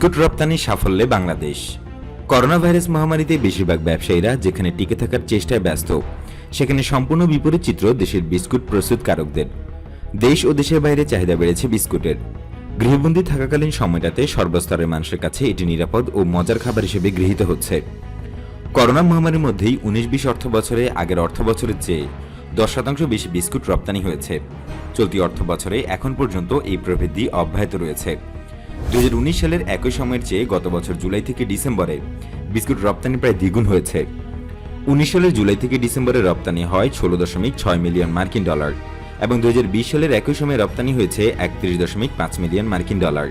Biscuit রপ্তানি সাফল্যে Bangladesh. Corona virus মহামারীতে বেশিরভাগ ব্যবসায়ীরা যেখানে টিকে থাকার চেষ্টায় ব্যস্ত, সেখানে সম্পূর্ণ বিপরীত চিত্র দেশের বিস্কুট প্রস্তুতকারকদের। দেশ ও দেশের বাইরে চাহিদা বেড়েছে বিস্কুটের। গৃহবন্দী থাকাকালীন সময়টাতে সর্বস্তরের মানুষের কাছে এটি নিরাপদ ও মজার খাবার হিসেবে গৃহীত হচ্ছে। করোনা মহামারীর মধ্যেই উনিশ বিশ অর্থ বছরে আগের অর্থ বছরের চেয়ে দশ শতাংশ বেশি বিস্কুট রপ্তানি হয়েছে। চলতি অর্থ বছরে এখন পর্যন্ত এই প্রবৃদ্ধি অব্যাহত রয়েছে। দুই হাজার উনিশ সালের একই সময়ের চেয়ে গত বছর জুলাই থেকে ডিসেম্বরে বিস্কুট রপ্তানি প্রায় দ্বিগুণ হয়েছে। উনিশ সালের জুলাই থেকে ডিসেম্বরে রপ্তানি হয় ষোলো দশমিক ছয় মিলিয়ন মার্কিন ডলার এবং দুই হাজার বিশ সালের একই সময়ে রপ্তানি হয়েছে একত্রিশ দশমিক পাঁচ মিলিয়ন মার্কিন ডলার।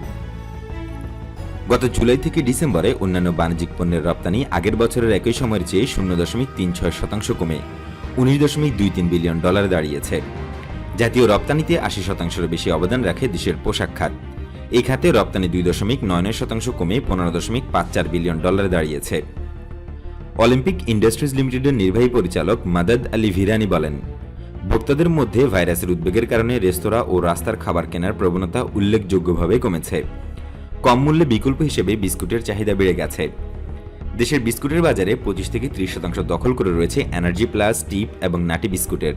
গত জুলাই থেকে ডিসেম্বরে অন্যান্য বাণিজ্যিক পণ্যের রপ্তানি আগের বছরের একই সময়ের চেয়ে শূন্য দশমিক তিন ছয় শতাংশ কমে উনিশ দশমিক দুই তিন বিলিয়ন ডলারে দাঁড়িয়েছে। জাতীয় রপ্তানিতে আশি শতাংশের বেশি অবদান রাখে দেশের পোশাক খাত। এই খাতে রপ্তানি দুই দশমিক নয় নয় শতাংশ কমে পনেরো দশমিক পাঁচ চার বিলিয়ন ডলারে দাঁড়িয়েছে। অলিম্পিক ইন্ডাস্ট্রিজ লিমিটেডের নির্বাহী পরিচালক মাদাদ আলী ভিরানি বলেন, ভোক্তাদের মধ্যে ভাইরাসের উদ্বেগের কারণে রেস্তোরাঁ ও রাস্তার খাবার কেনার প্রবণতা উল্লেখযোগ্যভাবে কমেছে। কম মূল্যে বিকল্প হিসেবে বিস্কুটের চাহিদা বেড়ে গেছে। দেশের বিস্কুটের বাজারে পঁচিশ থেকে ত্রিশ শতাংশ দখল করে রয়েছে এনার্জি প্লাস, টিপ এবং নাটি বিস্কুটের।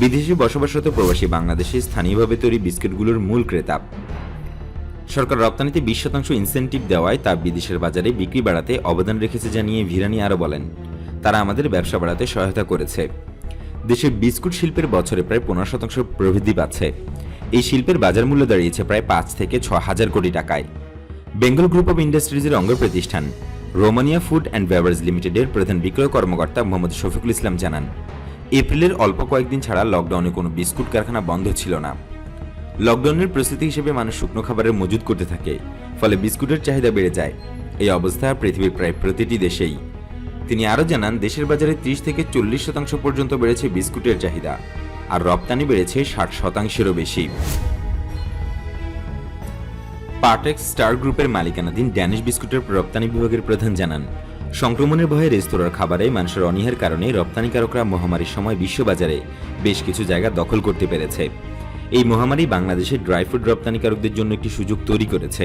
বিদেশে বসবাসরত প্রবাসী বাংলাদেশে স্থানীয়ভাবে তৈরি বিস্কুটগুলোর মূল ক্রেতা। সরকার রপ্তানিতে বিশ শতাংশ ইনসেন্টিভ দেওয়ায় তা বিদেশের বাজারে বিক্রি বাড়াতে অবদান রেখেছে জানিয়ে ভিরানি আরও বলেন। তারা আমাদের ব্যবসা বাড়াতে সহায়তা করেছে। দেশের বিস্কুট শিল্পের বছরে প্রায় পনেরো শতাংশ প্রবৃদ্ধি পাচ্ছে। এই শিল্পের বাজার মূল্য দাঁড়িয়েছে প্রায় পাঁচ থেকে ছ হাজার কোটি টাকায়। বেঙ্গল গ্রুপ অব ইন্ডাস্ট্রিজের অঙ্গ প্রতিষ্ঠান, রোমানিয়া ফুড অ্যান্ড বেভারেজ লিমিটেডের প্রধান বিক্রয় কর্মকর্তা মোহাম্মদ শফিকুল ইসলাম জানান, এপ্রিলের অল্প কয়েকদিন ছাড়া লকডাউনে কোনো বিস্কুট কারখানা বন্ধ ছিল না। লকডাউনের প্রস্তুতি হিসেবে মানুষ শুকনো খাবারের মজুদ করতে থাকে, ফলে বিস্কুটের চাহিদা বেড়ে যায়। এই অবস্থা পৃথিবীর প্রায় প্রতিটি দেশেই। তিনি আরও জানান, দেশের বাজারে ত্রিশ থেকে চল্লিশ শতাংশ পর্যন্ত বেড়েছে বিস্কুটের চাহিদা, আর রপ্তানি বেড়েছে ষাট শতাংশেরও বেশি। পার্টেক্স স্টার গ্রুপের মালিকানাধীন ড্যানিশ বিস্কুটের রপ্তানি বিভাগের প্রধান জানান, সংক্রমণের ভয়ে রেস্তোরাঁর খাবারে মানুষের অনীহার কারণে রপ্তানিকারকরা মহামারীর সময় বিশ্ববাজারে বেশ কিছু জায়গা দখল করতে পেরেছে। এই মহামারী বাংলাদেশের ড্রাই ফ্রুট রপ্তানিকারকদের জন্য একটি সুযোগ তৈরি করেছে।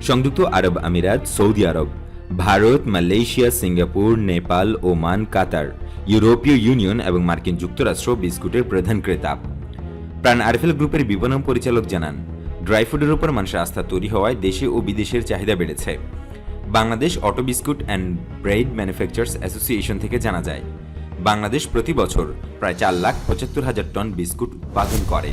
সংযুক্ত আরব আমিরাত, সৌদি আরব, Bharat, Malaysia, Singapore, Nepal, Oman, Qatar, European Union এবং মার্কিন যুক্তরাষ্ট্র বিস্কুটের প্রধান ক্রেতা। প্রাণ আরফেল গ্রুপের বিপণন পরিচালক জানান, ড্রাই ফুডের উপর মানুষের আস্থা তৈরি হওয়ায় দেশে ও বিদেশের চাহিদা বেড়েছে। Bangladesh auto biscuit and bread manufacturers association থেকে জানা যায় বাংলাদেশ প্রতি বছর প্রায় চার লাখ পঁচাত্তর হাজার টন বিস্কুট উৎপাদন করে।